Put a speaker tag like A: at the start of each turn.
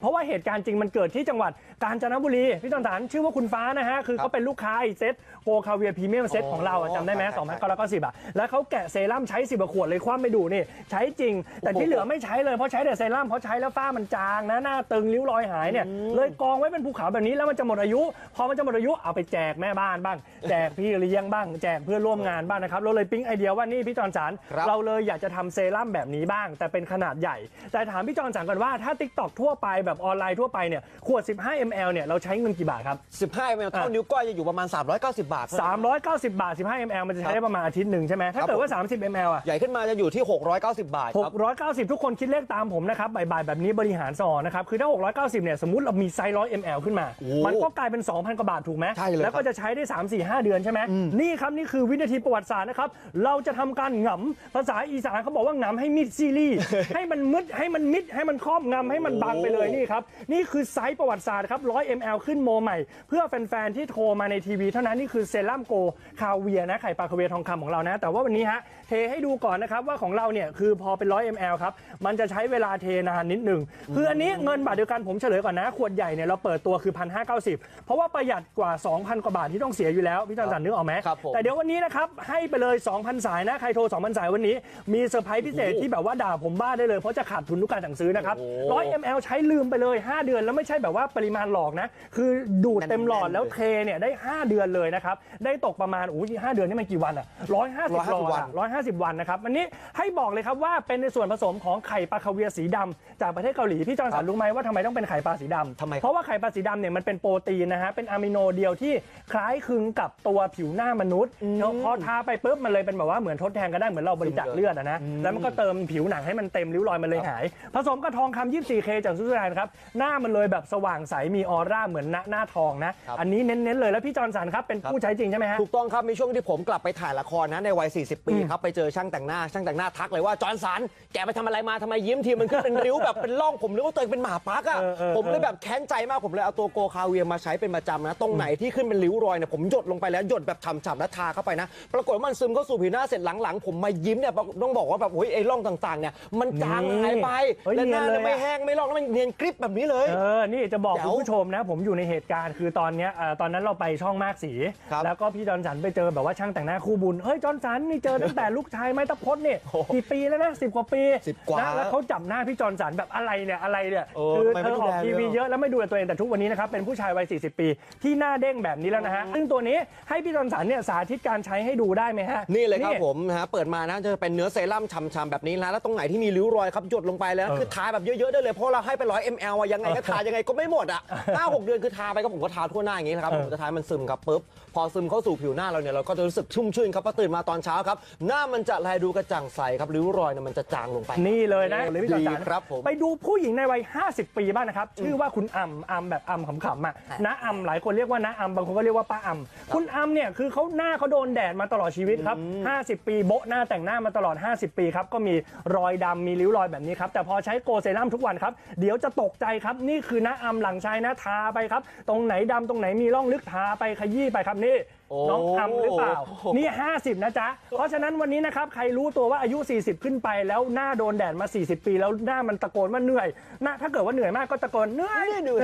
A: เพราะว่าเหตุการณ์จริงมันเกิดที่จังหวัดกาญจนบุรีพี่จอนสารชื่อว่าคุณฟ้านะฮะ คือเขาเป็นลูกค้าไอ้เซ็ตโฟคาเวียพรีเมียมเซ็ตของเราอะจำได้ไหม
B: ใช่
A: สองพัน
B: ใช่
A: เก้าร้อยเก้าสิบอะแล้วเขาแกะเซรั่มใช้สิบขวดเลยคว้าไม่ดูนี่ ใช้จริง แต่ที่เหลือไม่ใช้เลย เพราะใช้แต่เซรั่มเพราะใช้แล้วฝ้ามันจางนะหน้าตึงริ้วรอยหายเนี่ยเลยกองไว้เป็นภูเขาแบบนี้แล้วมันจะหมดอายุ พอมันจะหมดอายุเอาไปแจกแม่บ้านบ้าง แจกพี่เลี้ยงบ้าง แจกเพื่อนร่วมงานบ้างนะครับเราเลยปิ๊งไอเดียว่านี่พี่จอนสาร
B: ครับ
A: เราเลยอยากจะทำเซรั่มแบบนี้บ้าง แต่เป็นขนาดใหญ่ แต่ถามพี่จอนสังก่อนว่าถ้า t ิ k t o k ทั่วไปแบบออนไลน์ทั่วไปเนี่ยขวด 15 ml เนี่ยเราใช้เงินกี่บาทครับ
B: 15มลเท่านิ้วก้อยจะอยู่ประมาณ 390 บาทเท่านั้น
A: 390 บาท 15 ml มันจะใช้ได้ประมาณอาทิตย์หนึ่งใช่ไหมถ้าเกิดว่า 30 ml อะ
B: ใหญ่ขึ้นมาจะอยู่ที่ 690 บาทครับ
A: 690 ทุกคนคิดเลขตามผมนะครับบ่ายๆแบบนี้บริหารสอนนะครับ คือถ้า 690 เนี่ยสมมติเรามีไซส์ 100 ml ขึ้นมา
B: โอ้
A: มันก็กลายเป็น 2,000 กว่าบาทถูกไหม
B: ใช่เลย
A: แล้วก็จะใช้ได้ 3 4 5 เดือนใช่ไหมนี่ครับนี่คือวินาทีประวัติศาสตร์นะครับ เราจะทำการหงำภาษาอีสานเขาบอกว่าหงำให้มิดซีรีส์ ให้มันมืดให้มันมิดให้มันครอบงำให้มันบังไปเลยนี่ครับ นี่คือไซส์ประวัติศาสตร์ครับ 100 ml ขึ้นโมใหม่ เพื่อแฟน ๆ ที่โทรมาในทีวีเท่านั้น นี่คือเซรั่มโกคาเวียนะไข่ปลาคาเวียทองคำของเรานะ แต่ว่าวันนี้ฮะเทให้ดูก่อนนะครับว่าของเราเนี่ยคือพอเป็น 100 ml ครับ มันจะใช้เวลาเทนานนิดหนึ่งคืออันนี้เงินบาทเดียวกันผมเฉลยก่อนนะ ขวดใหญ่เนี่ยเราเปิดตัวคือ 1,590 เพราะว่าประหยัดกว่า 2,000 กว่าบาทที่ต้องเสียอยู่แล้วพี่จอนสันนึกออกไหม
B: ครับผม
A: แต่เดี๋ยววันนี้นะครับให้ไปเลย 2,000 สายนะใครโทร 2,000 สายวันนี้มีเซอร์ไพรส์พิเศษที่แบบว่าด่าผมบ้าได้เลยเพราะจะขาดทุนทุกการสั่งซื้อนะครับ100 ml ใช้ลืมไปเลย 5 เดือนแล้วไม่ใช่แบบว่าปริมาณหลอกนะ คือดูดเต็มหลอด
B: แน่นๆ
A: แล้วเทเนี่ยได้ 5 เดือนเลยนะครับ ได้ตกประมาณอู้ห้าเดือนนี่มันกี่วันอะ150หลอด
B: วัน
A: อะ150วันนะครับวันนี้ให้บอกเลยครับว่าเป็นในส่วนผสมของไข่ปลาคาเวียร์สีดำจากประเทศเกาหลีพี่จอนสันรู้ไหมว่าทำไมต้องเป็นไข่ปลาสีดำ
B: ทำไมครับ
A: เพราะว่าไข่ปลาสีดำเนี่ยมันเป็นโปรตีนนะฮะเป็นอะมิโนเดียวที่คล้ายคลึงกับตัวผิวหน้ามนุษย์แล้วพอทาไปปุ๊บมันเลยเป็นแบบว่าเหมือนทดแทนก็ได้เหมือนเราบริจาคเลือดอะนะแล้วมันก็เติมผิวหนังให้มันเต็มริ้วรอยมันเลยหาย ผสมกับทองคำ 24K จากสวิตเซอร์แลนด์ครับ หน้ามันเลยแบบสว่างใสมีออร่าเหมือนหน้าหน้าทองนะ ครับ อันนี้เน้นๆเลยแล้วพี่จอนสันครับเป็นผู้ใช้จริงใช่ไหมฮะ
B: ถูกต้องครับมีช่วงที่ผมกลับไปถ่ายละครนะในวัย 40 ปีครับไปเจอช่างแต่งหน้าช่างแต่งหน้าทักเลยว่าจอร์นสันแกไปทำอะไรมาทำไมยิ้มทีมันขึ้นเป็นริ้วแบบเป็นร่องผมนึกว่าตัวเองเป็นหมาปักอะ
A: เออเออ
B: ผมเลยแบบแค้นใจมากผมเลยเอาตัวโกคาเวียมาใช้เป็นประจำนะ ตรงไหนที่ขึ้นเป็นริ้วรอยเนี่ยผมหยดลงไปแล้วหยดแบบฉ่ำๆแล้วทาเข้าไปนะ ปรากฏว่ามันซึมเข้าสู่ผิวหน้าเสร็จหลังๆ ผมมายิ้มเนี่ยต้องบอกว่าแบบโอ้ยไอ้ร่องต่างๆเนี่ยมันจางหายไป
A: เฮ้ย
B: และหน้า
A: เนียนเลย
B: เนี่ยไม่
A: อะ
B: แห้งไม่ร่องแล้วมันเนียนกริบแบบนี้เลย
A: เออ นี่จะบอก
B: เดี๋
A: คุ
B: ยว
A: ณผู้ชมนะ ผมอยู่ในเหตุการณ์คือตอนเนี้ยเอ่อตอนนั้นเราไปช่องมากสี
B: ครับ
A: แล้วก็พี่จอนสันไปเจอแบบว่าช่างแต่งหน้าคู่บุญ เฮ้ยจอนสันนี่เจอตั้งแต่ลูกชายไม้ตะพดเนี่ย
B: โอ้โห
A: กี่ปีแล้วนะสิบกว่าปี
B: สิบกว่า
A: นะแล้วเขาจับหน้าพี่จอนสันแบบอะไรเนี่ยอะไรเนี่ย
B: เออ
A: คือ
B: ทำไม
A: เธ
B: ไม่
A: อ
B: ดู
A: ออก
B: แล
A: ทีวี
B: เลย
A: เยอะแล้วไม่ดูแลตัวเองแต่ทุกวันนี้นะครับเป็นผู้ชายวัย 40 ปี ที่หน้าเด้งแบบนี้แล้วนะฮะ ซึ่งตัวนี้ให้พี่จอนสันเนี่ยสาธิตการใช้ให้ดูได้ไหมฮะ
B: นี่เลยครับผมนะฮะเปิดมานะจะเป็นเนื้อเซรั่มฉ่ำๆแบบนี้นะแล้วตรงไหนที่มีริ้วรอยครับหยดลงไปแล้ว
A: เออ
B: คือทาแบบเยอะๆได้เลยเพราะเราให้ไปร้อย ml อะยังไงก็ทายังไงก็ไม่หมดอะห้าหกเดือนคือทาไปก็ผมก็ทาทั่วหน้าอย่างนี้นะครับ
A: เออ
B: ผมจะทาให้มันซึมครับปุ๊บพอซึมเข้าสู่ผิวหน้าเราเนี่ยเราก็จะรู้สึกชุ่มชื่นครับพอตื่นมาตอนเช้าครับ หน้ามันจะแลดูกระจ่างใสครับริ้วรอยเนี่ยมันจะจางลงไป
A: นี่เลยนะเลยพี่จอนสัน
B: ดีครับผม
A: ไปดูผู้หญิงในวัย 50 ปีบ้างนะครับ ชื่อว่าคุณอัมอัมแบบอัมขำๆอะน้าอัมหลายคนเรียกว่าน้าอัมบางคนก็เรียกว่าป้าอัมคุณอัมเนี่ยคือเขาหน้าเขาโดนแดดมาตลอดชีวิตครับ 50 ปีโบะหน้าแต่งหน้ามาตลอด 50 ปีครับก็มีรอยดำมีริ้วรอยแบบนี้ครับแต่พอใช้โกเซรั่มทุกวันครับเดี๋ยวจะตกใจครับ นี่คือน้าอัมหลังใช้นะทาไปครับ ตรงไหนดำตรงไหนมีร่องลึกทาไปขยี้ไปครับนี่
B: โอ้
A: น้องอัมหรือเปล่า
B: โอ้โห
A: นี่ 50 นะจ๊ะ เพราะฉะนั้นวันนี้นะครับ ใครรู้ตัวว่าอายุ 40 ขึ้นไปแล้วหน้าโดนแดดมา 40 ปี แล้วหน้ามันตะโกนว่าเหนื่อยหน้าถ้าเกิดว่าเหนื่อยมากก็ตะโกนเหนื่อย
B: นี่ดู